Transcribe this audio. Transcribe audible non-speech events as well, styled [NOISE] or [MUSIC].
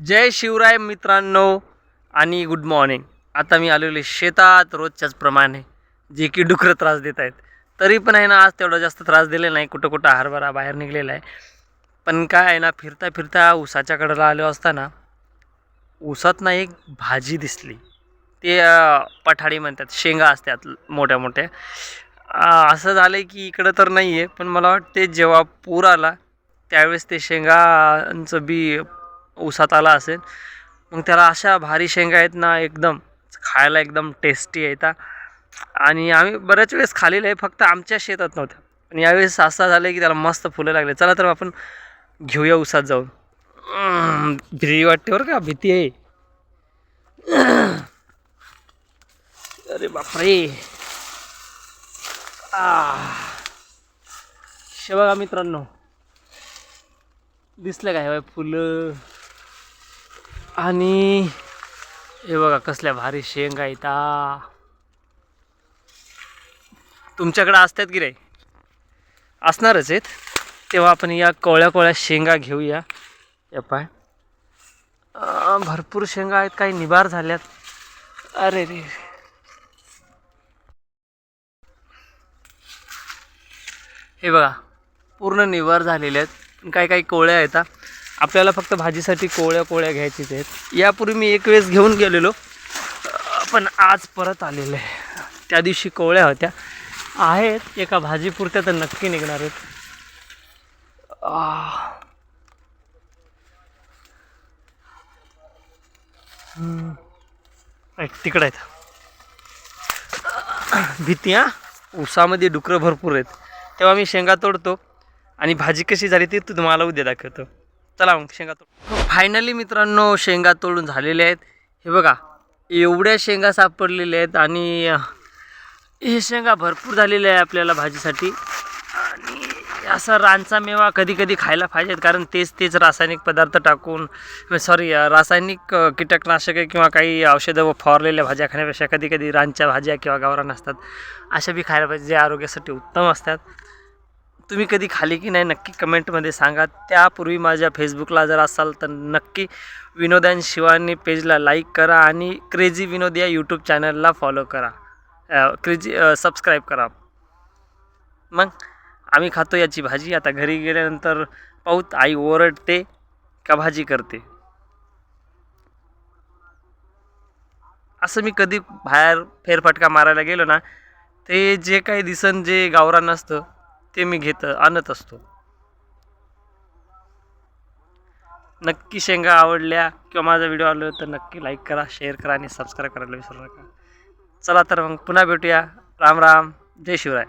जय शिवराय मित्रांनो आणि good morning आता मी आलेलो शेतात रोजच्याच प्रमाणे. जे की डुकरं त्रास देत आहेत. तरी पण आहे ना आज तेवढा जास्त त्रास दिलेला नाही. कुठं कुठं हरभरा बाहेर निघलेला आहे. पण काय आहे ना फिरता फिरता ऊसाच्या कडेला आलो असताना ऊसात ना एक भाजी दिसली. ते पठाडी म्हणतात शेंगा असतात मोठ्या मोठ्या असं झालं आहे की इकडं तर नाही आहे पण मला वाटते जेव्हा पूर आला त्यावेळेस ते शेंगांचं बी ऊसात आला असेल. मग त्याला अशा भारी शेंगा आहेत ना एकदम खायला एकदम टेस्टी आहेत आणि आम्ही बऱ्याच वेळेस खाल्लेलं आहे फक्त आमच्या शेतात नव्हत्या. पण यावेळेस असं झालं की त्याला मस्त फुलं लागले. चला तर आपण घेऊया उसात जाऊन. भीती वाटते बरं का भीती आहे. [CLEARS THROAT] अरे बापरे. आ. बघा मित्रांनो दिसलं काय फुलं. आणि हे बघा कसल्या भारी शेंगा येता तुमच्याकडे असतात की रे असणारच आहेत. तेव्हा आपण या कोळ्या कोळ्या शेंगा घेऊया. या पाय. भरपूर शेंगा आहेत काही निभार झाल्यात. अरे रे. हे बघा पूर्ण निवार झालेले आहेत. काही काही कोळ्या येतात आपल्याला फक्त भाजीसाठी कोळ्या कोळ्या घ्यायचीच आहेत. यापूर्वी मी एक वेळेस घेऊन गेलेलो. पण आज परत आलेलो आहे. त्या दिवशी कोवळ्या होत्या. आहेत. एका भाजीपुरत्या तर नक्की निघणार आहेत. तिकडं आहेत. भीती हां? उसामध्ये डुकरं भरपूर आहेत. तेव्हा मी शेंगा तोडतो आणि भाजी कशी झाली ती तू तुम्हाला उद्या दाखवतो. चला मग शेंगा तोड. फायनली हो, मित्रांनो शेंगा तोडून झालेल्या आहेत. हे बघा एवढ्या शेंगा सापडलेल्या आहेत आणि हे शेंगा भरपूर झालेल्या आहे आपल्याला भाजीसाठी. आणि असा रानचा मेवा कधी कधी खायला पाहिजेत कारण तेच तेच रासायनिक पदार्थ टाकून सॉरी रासायनिक कीटकनाशके किंवा काही औषधं व फवारलेल्या भाज्या खाण्यापेक्षा कधी कधी रानच्या भाज्या किंवा गावरान असतात अशा बी खायला पाहिजे जे आरोग्यासाठी उत्तम असतात. तुम्ही कधी खाली की नाही नक्की कमेंटमध्ये सांगा. त्यापूर्वी माझ्या फेसबुकला जर असाल तर नक्की विनोदान शिवानी पेजला लाईक करा आणि क्रेझी विनोद या यूट्यूब चॅनलला फॉलो करा. क्रेझी सबस्क्राईब करा. मग आम्ही खातो याची भाजी. आता घरी गेल्यानंतर पाहूत आई ओरडते का भाजी करते? असं मी कधी बाहेर फेरफटका मारायला गेलो ना ते जे काही दिसन जे गावरान असतं ते मी घेत आणत असतो. नक्की शेंगा आवडल्या किंवा माझा व्हिडिओ आवडला तर नक्की लाईक करा शेअर करा आणि सबस्क्राईब करायला विसरू नका. चला तर मग पुन्हा भेटूया. राम राम. जय शिवराय.